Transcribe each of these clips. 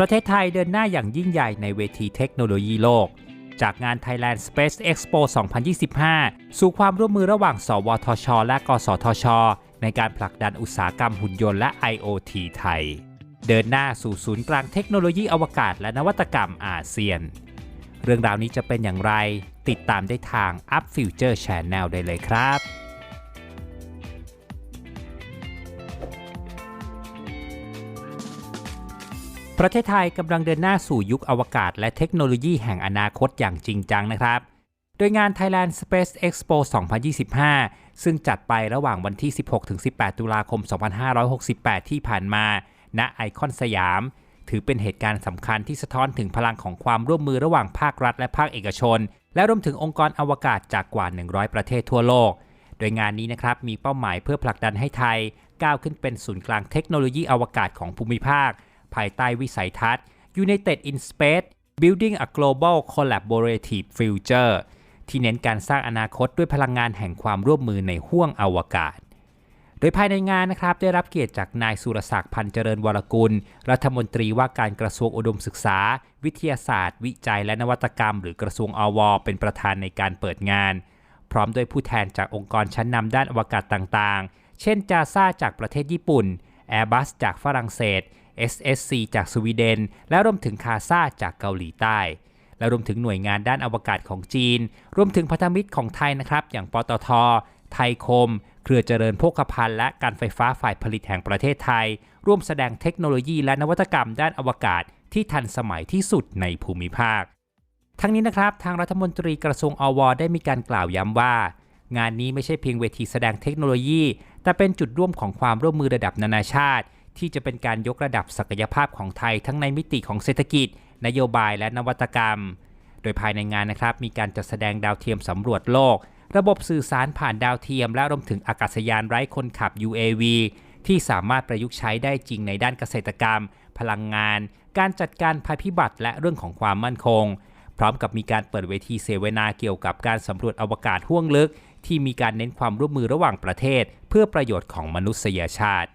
ประเทศไทยเดินหน้าอย่างยิ่งใหญ่ในเวทีเทคโนโลยีโลก จากงาน Thailand Space Expo 2025 สู่ความร่วมมือระหว่าง สวทช และกสทช ในการผลักดันอุตสาหกรรมหุ่นยนต์และ IoT ไทย เดินหน้าสู่ศูนย์กลางเทคโนโลยีอวกาศและนวัตกรรมอาเซียน เรื่องราวนี้จะเป็นอย่างไร ติดตามได้ทาง Up Future Channel ได้เลยครับ ประเทศไทยกำลังเดินหน้าสู่ยุคอวกาศและเทคโนโลยีแห่งอนาคตอย่างจริงจังนะครับ โดยงาน Thailand Space Expo 2025 ซึ่งจัดไประหว่างวันที่ 16-18 ตุลาคม 2568 ที่ผ่านมา ณไอคอนสยาม ถือเป็นเหตุการณ์สำคัญที่สะท้อนถึงพลังของความร่วมมือระหว่างภาครัฐและภาคเอกชน และรวมถึงองค์กรอวกาศจากกว่า 100 ประเทศทั่วโลก โดยงานนี้นะครับมีเป้าหมายเพื่อผลักดันให้ไทย ก้าวขึ้นเป็นศูนย์กลางเทคโนโลยีอวกาศของภูมิภาค ภายใต้วิสัยทัศน์ United in Space Building a Global Collaborative Future ที่เน้นการสร้างอนาคตด้วยพลังงานแห่งความร่วมมือในห้วงอวกาศ โดยภายในงานนะครับได้รับเกียรติจากนายสุรศักดิ์พันเจริญวรกุล รัฐมนตรีว่าการกระทรวงอุดมศึกษา วิทยาศาสตร์ วิจัยและนวัตกรรม หรือกระทรวงอว เป็นประธานในการเปิดงาน พร้อมด้วยผู้แทนจากองค์กรชั้นนำด้านอวกาศต่างๆ เช่นจาซาจากประเทศญี่ปุ่น Airbus จากฝรั่งเศส SSC จากสวีเดน และรวมถึงคาซาจากเกาหลีใต้ และรวมถึงหน่วยงานด้านอวกาศของจีน รวมถึงพันธมิตรของไทยนะครับ อย่างปตท ไทยคม เครือเจริญโภคภัณฑ์และการไฟฟ้าฝ่ายผลิตแห่งประเทศไทย ร่วมแสดงเทคโนโลยีและนวัตกรรมด้านอวกาศที่ทันสมัยที่สุดในภูมิภาค ทั้งนี้นะครับ ทางรัฐมนตรีกระทรวงอวได้มีการกล่าวย้ำว่า งานนี้ไม่ใช่เพียงเวทีแสดงเทคโนโลยี แต่เป็นจุดร่วมของความร่วมมือระดับนานาชาติ ที่จะเป็นการยกระดับศักยภาพของไทยทั้งในมิติของเศรษฐกิจ นโยบายและนวัตกรรม โดยภายในงานนะครับ มีการจัดแสดงดาวเทียมสำรวจโลก ระบบสื่อสารผ่านดาวเทียม และรวมถึงอากาศยานไร้คนขับ UAV ที่สามารถประยุกต์ใช้ได้จริงในด้านเกษตรกรรม พลังงาน การจัดการภัยพิบัติและเรื่องของความมั่นคง พร้อมกับมีการเปิดเวทีเสวนาเกี่ยวกับการสำรวจอวกาศห้วงลึก ที่มีการเน้นความร่วมมือระหว่างประเทศ เพื่อประโยชน์ของมนุษยชาติ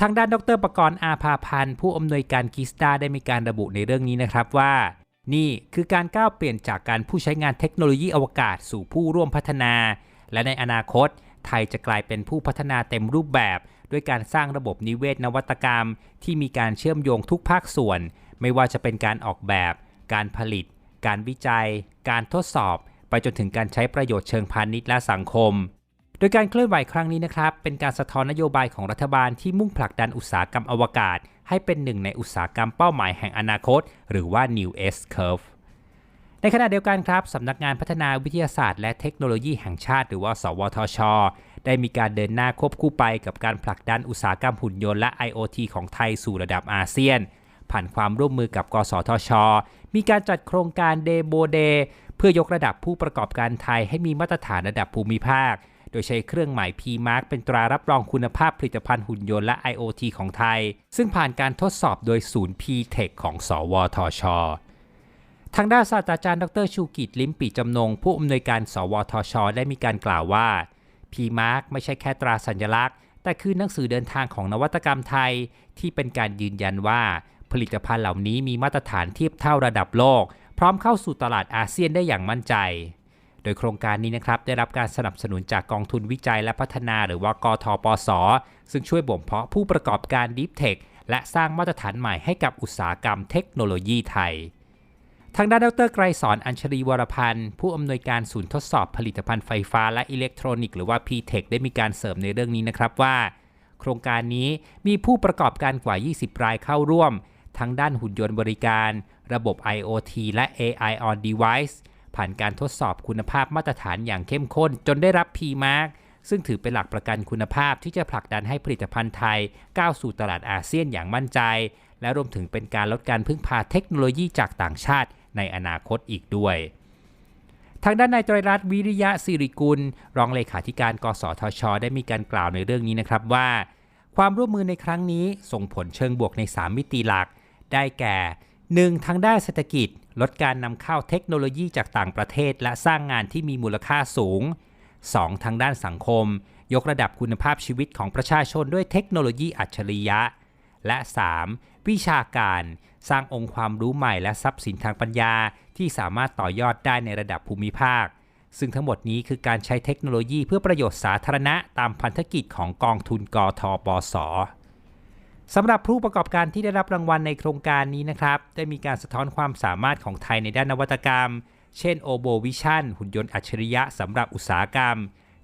ทางด้านดรประกรณ์อาภาพันธ์ ผู้อำนวยการกิสตาได้มีการระบุในเรื่องนี้นะครับว่า นี่คือการก้าวเปลี่ยนจากการผู้ใช้งานเทคโนโลยีอวกาศสู่ผู้ร่วมพัฒนา และในอนาคต ไทยจะกลายเป็นผู้พัฒนาเต็มรูปแบบ ด้วยการสร้างระบบนิเวศนวัตกรรม ที่มีการเชื่อมโยงทุกภาคส่วน ไม่ว่าจะเป็นการออกแบบ การผลิต การวิจัย การทดสอบ ไปจนถึงการใช้ประโยชน์เชิงพาณิชย์และสังคม โดยการเคลื่อนไหวครั้งนี้นะครับ เป็นการสะท้อนนโยบายของรัฐบาลที่มุ่งผลักดันอุตสาหกรรมอวกาศ ให้เป็นหนึ่งในอุตสาหกรรมเป้าหมายแห่งอนาคต หรือว่า New S Curve ในขณะเดียวกันครับสำนักงานพัฒนาวิทยาศาสตร์และเทคโนโลยีแห่งชาติ หรือว่า สวทช ได้มีการเดินหน้าควบคู่ไปกับการผลักดันอุตสาหกรรมหุ่นยนต์และ IoT ของไทยสู่ระดับอาเซียน ผ่านความร่วมมือกับ กสทช มีการจัดโครงการเดโบเดเพื่อยกระดับผู้ประกอบการไทยให้มีมาตรฐานระดับภูมิภาค ดยใช้เครื่องหมาย P-Mark เป็นตรารับรองคุณภาพผลิตภัณฑ์หุ่นยนต์และ IoT ของไทย ซึ่งผ่านการทดสอบโดยศูนย์ P-Tech ของ สวทช ทางด้านศาสตราจารย์ดรชูกิจลิมปีจำนง ผู้อำนวยการ สวทช ได้มีการกล่าวว่า P-Mark ไม่ใช่แค่ตราสัญลักษณ์แต่คือหนังสือเดินทางของนวัตกรรมไทย ที่เป็นการยืนยันว่า ผลิตภัณฑ์เหล่านี้มีมาตรฐานเทียบเท่าระดับโลก พร้อมเข้าสู่ตลาดอาเซียนได้อย่างมั่นใจ ดยโครงการนี้นะครับได้รับการสนับสนุนจากกองทุนวิจัยและพัฒนาหรือว่ากทปส ซึ่งช่วยบ่มเพาะผู้ประกอบการ Deep Tech และสร้างมาตรฐานใหม่ให้กับอุตสาหกรรมเทคโนโลยีไทย ทางด้านดรไกรสอนอัญชลีวรพันธ์ ผู้อำนวยการศูนย์ทดสอบผลิตภัณฑ์ไฟฟ้าและอิเล็กทรอนิกส์หรือว่า P-Tech ได้มีการเสริมในเรื่องนี้นะครับว่า โครงการนี้มีผู้ประกอบการกว่า 20 รายเข้าร่วมทั้งด้านหุ่นยนต์บริการ ระบบ IoT และ AI on device ผ่านการทดสอบคุณภาพมาตรฐานอย่างเข้มข้น จนได้รับ P-Mark ซึ่งถือเป็นหลักประกันคุณภาพที่จะผลักดันให้ผลิตภัณฑ์ไทย ก้าวสู่ตลาดอาเซียนอย่างมั่นใจ และรวมถึงเป็นการลดการพึ่งพาเทคโนโลยีจากต่างชาติในอนาคตอีกด้วยทางด้านนายไตรรัตน์วิริยะสิริกุล รองเลขาธิการ กสทช ได้มีการกล่าวในเรื่องนี้นะครับว่า ความร่วมมือในครั้งนี้ส่งผลเชิงบวกใน 3 มิติหลัก ได้แก่ 1. ทางด้านเศรษฐกิจ ลดการนำเข้าเทคโนโลยีจากต่างประเทศ และสร้างงานที่มีมูลค่าสูง 2. ทางด้านสังคม ยกระดับคุณภาพชีวิตของประชาชนด้วยเทคโนโลยีอัจฉริยะ และ 3. วิชาการสร้างองค์ความรู้ใหม่และทรัพย์สินทางปัญญา ที่สามารถต่อยอดได้ในระดับภูมิภาค ซึ่งทั้งหมดนี้คือการใช้เทคโนโลยีเพื่อประโยชน์สาธารณะตามพันธกิจของกองทุนกอทปส สำหรับผู้ประกอบการที่ได้รับรางวัลในโครงการนี้นะครับ ได้มีการสะท้อนความสามารถของไทยในด้านนวัตกรรม เช่น Obo Vision หุ่นยนต์อัจฉริยะสำหรับอุตสาหกรรม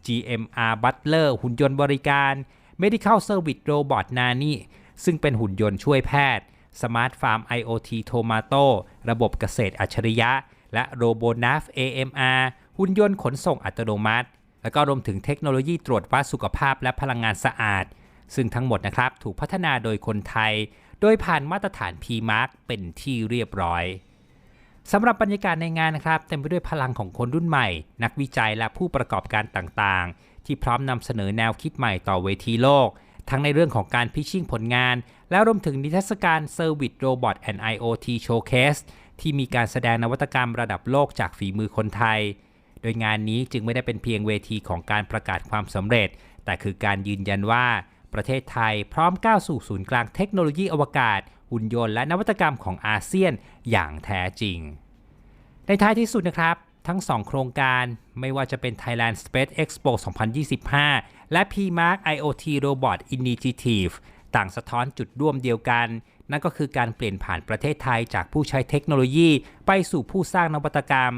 GMR Butler หุ่นยนต์บริการ Medical Service Robot Nani ซึ่งเป็นหุ่นยนต์ช่วยแพทย์ Smart Farm IoT Tomato ระบบเกษตรอัจฉริยะ และ RoboNav AMR หุ่นยนต์ขนส่งอัตโนมัติ แล้วก็รวมถึงเทคโนโลยีตรวจวัดสุขภาพและพลังงานสะอาด ซึ่งทั้งหมดนะครับถูกพัฒนาโดยคนไทย โดยผ่านมาตรฐาน P-Mark เป็นที่เรียบร้อยสำหรับบรรยากาศในงานนะครับ เต็มไปด้วยพลังของคนรุ่นใหม่ นักวิจัยและผู้ประกอบการต่างๆ ที่พร้อมนำเสนอแนวคิดใหม่ต่อเวทีโลก ทั้งในเรื่องของการพิชชิ่งผลงาน และรวมถึงนิทรรศการ Service Robot and IoT Showcase ที่มีการแสดงนวัตกรรมระดับโลกจากฝีมือคนไทย โดยงานนี้จึงไม่ได้เป็นเพียงเวทีของการประกาศความสำเร็จ แต่คือการยืนยันว่า ประเทศไทยพร้อมก้าวสู่ศูนย์กลางเทคโนโลยีอวกาศ หุ่นยนต์และนวัตกรรมของอาเซียนอย่างแท้จริง ในท้ายที่สุดนะครับ ทั้ง 2 โครงการไม่ว่าจะเป็น Thailand Space Expo 2025 และ PMark IoT Robot Initiative ต่างสะท้อนจุดร่วมเดียวกัน นั่นก็คือการเปลี่ยนผ่านประเทศไทยจากผู้ใช้เทคโนโลยี ไปสู่ผู้สร้างนวัตกรรม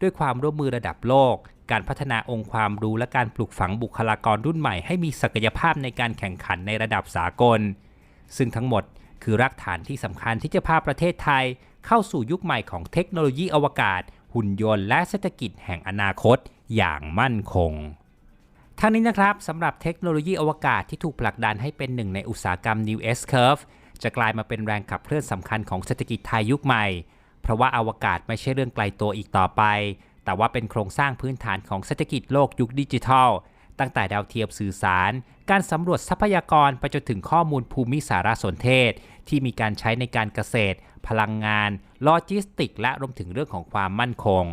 ด้วยความร่วมมือระดับโลก การพัฒนาองค์ความรู้และการปลูกฝังบุคลากรรุ่นใหม่ให้มีศักยภาพในการแข่งขันในระดับสากล ซึ่งทั้งหมดคือรากฐานที่สำคัญที่จะพาประเทศไทย เข้าสู่ยุคใหม่ของเทคโนโลยีอวกาศ หุ่นยนต์และเศรษฐกิจแห่งอนาคตอย่างมั่นคงทั้งนี้นะครับสำหรับเทคโนโลยีอวกาศที่ถูกผลักดันให้เป็นหนึ่งในอุตสาหกรรม New S Curve จะกลายมาเป็นแรงขับเคลื่อนสำคัญของเศรษฐกิจไทยยุคใหม่ เพราะว่าอวกาศไม่ใช่เรื่องไกลตัวอีกต่อไป แต่ว่าเป็นโครงสร้างพื้นฐานของเศรษฐกิจโลกยุคดิจิทัล ตั้งแต่ดาวเทียมสื่อสาร การสำรวจทรัพยากรไปจนถึงข้อมูลภูมิสารสนเทศ ที่มีการใช้ในการเกษตร พลังงาน โลจิสติก และรวมถึงเรื่องของความมั่นคง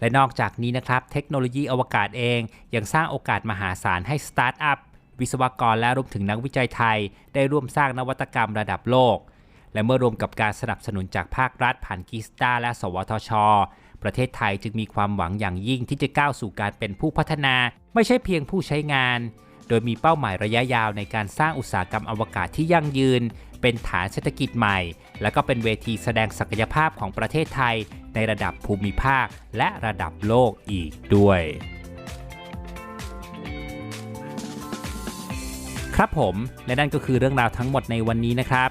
และนอกจากนี้นะครับ เทคโนโลยีอวกาศเอง ยังสร้างโอกาสมหาศาลให้สตาร์ทอัพ วิศวกรและรวมถึงนักวิจัยไทย ได้ร่วมสร้างนวัตกรรมระดับโลก และเมื่อรวมกับการสนับสนุนจากภาครัฐผ่านกิสตาและ สวทช ประเทศไทยจึงมีความหวังอย่างยิ่งที่จะก้าวสู่การเป็นผู้พัฒนา ไม่ใช่เพียงผู้ใช้งาน โดยมีเป้าหมายระยะยาวในการสร้างอุตสาหกรรมอวกาศที่ยั่งยืน เป็นฐานเศรษฐกิจใหม่ และก็เป็นเวทีแสดงศักยภาพของประเทศไทย ในระดับภูมิภาค และระดับโลกอีกด้วยครับผม และนั่นก็คือเรื่องราวทั้งหมดในวันนี้นะครับ